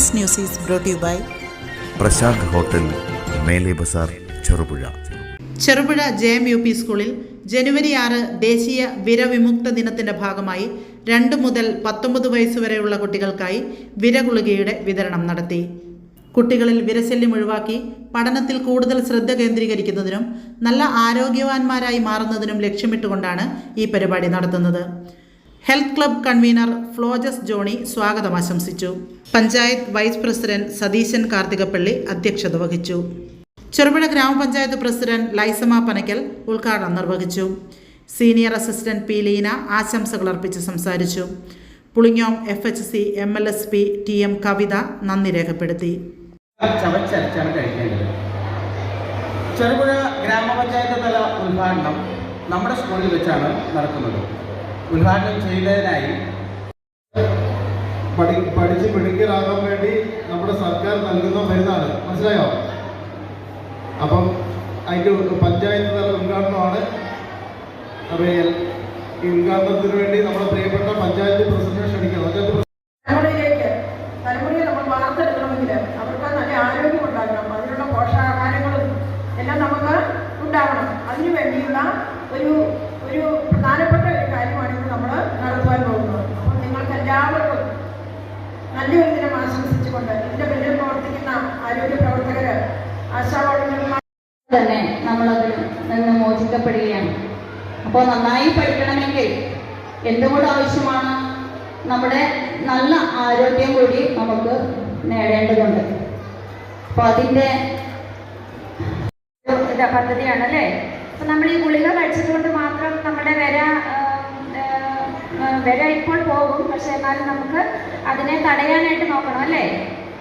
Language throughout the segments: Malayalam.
This news is brought you by Prashanth hotel Mele Bazar Cherupuzha. Cherupuzha J M U P സ്കൂളിൽ ജനുവരി ആറ് ദേശീയ വിരവിമുക്ത ദിനത്തിന്റെ ഭാഗമായി രണ്ട് മുതൽ പത്തൊമ്പത് വയസ്സ് വരെയുള്ള കുട്ടികൾക്കായി വിരഗുളികയുടെ വിതരണം നടത്തി. കുട്ടികളിൽ വിരശല്യം ഒഴിവാക്കി പഠനത്തിൽ കൂടുതൽ ശ്രദ്ധ കേന്ദ്രീകരിക്കുന്നതിനും നല്ല ആരോഗ്യവാന്മാരായി മാറുന്നതിനും ലക്ഷ്യമിട്ടുകൊണ്ടാണ് ഈ പരിപാടി നടത്തുന്നത്. ഹെൽത്ത് ക്ലബ് കൺവീനർ ഫ്ലോജസ് ജോണി സ്വാഗതം ആശംസിച്ചു. പഞ്ചായത്ത് വൈസ് പ്രസിഡന്റ് സതീശൻ കാർത്തികപ്പള്ളി അധ്യക്ഷത വഹിച്ചു. ചെറുപുഴ ഗ്രാമപഞ്ചായത്ത് പ്രസിഡന്റ് ലൈസമ പനക്കൽ ഉദ്ഘാടനം നിർവഹിച്ചു. സീനിയർ അസിസ്റ്റന്റ് പി ലീന ആശംസകൾ അർപ്പിച്ച് സംസാരിച്ചു. Pulingome F H C M L S P T M Kavitha നന്ദി രേഖപ്പെടുത്തി. ചെറുപുഴ ഗ്രാമപഞ്ചായത്ത് തല ഉദ്ഘാടനം നമ്മുടെ സ്കൂളിൽ വെച്ചാണ് നടക്കുന്നത്. ഉദ്ഘാടനം ചെയ്തതിനായി പഠി പഠിച്ച് പിടിക്കലാകാൻ വേണ്ടി നമ്മുടെ സർക്കാർ നൽകുന്ന മരുന്നാണ്. മനസ്സിലായോ? അപ്പം അതിന്റെ പഞ്ചായത്ത് തല ഉദ്ഘാടനമാണ്. അപ്പോൾ ഈ ഉദ്ഘാടനത്തിന് വേണ്ടി നമ്മുടെ പ്രിയപ്പെട്ട പഞ്ചായത്ത് പഞ്ചായത്ത് പ്രസിഡന്റ് തലമുറയിലേക്ക് തലമുറയെ നമ്മൾ അവർക്ക് നല്ല അതിനുള്ള പോഷകാഹാരങ്ങളും എല്ലാം നമുക്ക് ഒരു ഒരു നമ്മളതിൽ നിന്ന് മോചിക്കപ്പെടുകയാണ്. അപ്പോൾ നന്നായി പഠിക്കണമെങ്കിൽ എന്തുകൊണ്ട് ആവശ്യമാണ്? നമ്മുടെ നല്ല ആരോഗ്യം കൂടി നമുക്ക് നേടേണ്ടതുണ്ട്. ഒരു ഇത് പദ്ധതിയാണ് അല്ലേ? അപ്പം നമ്മൾ ഈ ഗുളിക കഴിച്ചതുകൊണ്ട് മാത്രം നമ്മുടെ വര വര ഇപ്പോൾ പോകും. പക്ഷെ എന്നാലും നമുക്ക് അതിനെ തടയാനായിട്ട് നോക്കണം അല്ലേ?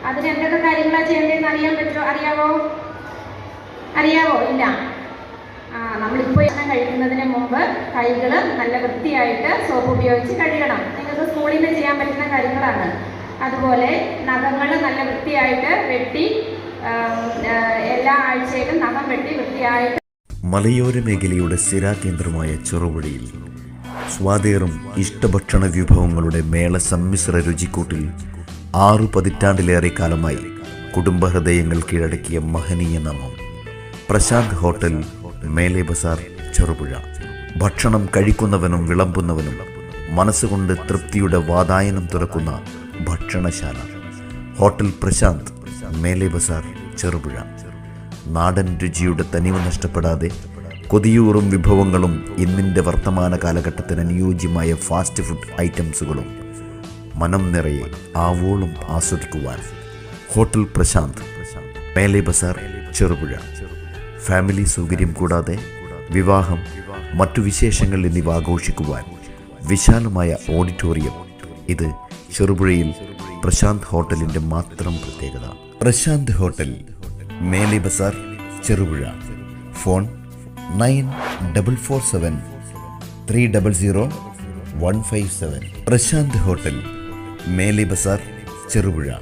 അതിന് എന്തൊക്കെ കാര്യങ്ങളാണ് ചെയ്യേണ്ടതെന്ന് അറിയാൻ പറ്റുമോ? അറിയാവോ? അറിയാവോ? ഇല്ല. ആ നമ്മളിപ്പോൾ ഭക്ഷണം കഴിക്കുന്നതിന് മുമ്പ് കൈകൾ നല്ല വൃത്തിയായിട്ട് സോപ്പ് ഉപയോഗിച്ച് കഴുകണം. നിങ്ങൾക്ക് സ്കൂളിൽ നിന്ന് ചെയ്യാൻ പറ്റുന്ന കാര്യങ്ങളാണ്. അതുപോലെ നഖങ്ങൾ നല്ല വൃത്തിയായിട്ട് വെട്ടി എല്ലാ ആഴ്ചയിലും നഖം വെട്ടി വൃത്തിയായിട്ട് മലയോര മേഖലയുടെ സ്ഥിരാകേന്ദ്രമായ ചെറുപുഴയിൽ സ്വാതേറും ഇഷ്ടഭക്ഷണ വിഭവങ്ങളുടെ മേള സമ്മിശ്ര രുചിക്കൂട്ടിൽ ആറു പതിറ്റാണ്ടിലേറെ കാലമായി കുടുംബഹൃദയങ്ങൾ കീഴടക്കിയ മഹനീയ നാമം. പ്രശാന്ത് ഹോട്ടൽ മേലെ ബസാർ ചെറുപുഴ. ഭക്ഷണം കഴിക്കുന്നവനും വിളമ്പുന്നവനും മനസ്സുകൊണ്ട് തൃപ്തിയുടെ വാതായനം തുറക്കുന്ന ഭക്ഷണശാല. ഹോട്ടൽ പ്രശാന്ത് മേലെ ബസാർ ചെറുപുഴ. നാടൻ രുചിയുടെ തനിവ് നഷ്ടപ്പെടാതെ കൊതിയൂറും വിഭവങ്ങളും ഇന്നിന്റെ വർത്തമാന കാലഘട്ടത്തിന് അനുയോജ്യമായ ഫാസ്റ്റ് ഫുഡ് ഐറ്റംസുകളും മനം നിറയെ ആവോളം ആസ്വദിക്കുവാൻ ഹോട്ടൽ പ്രശാന്ത് മേലെ ബസാർ ചെറുപുഴ. ഫാമിലി സൗകര്യം കൂടാതെ വിവാഹം മറ്റു വിശേഷങ്ങൾ എന്നിവ ആഘോഷിക്കുവാൻ വിശാലമായ ഓഡിറ്റോറിയം. ഇത് ചെറുപുഴയിൽ പ്രശാന്ത് ഹോട്ടലിന്റെ മാത്രം പ്രത്യേകത. പ്രശാന്ത് ഹോട്ടൽ മേലെ Bazar Cherupuzha. Phone nine double four seven three double zero one five seven. Prashanth hotel മേലെ ബസാർ ചെറുപുഴ.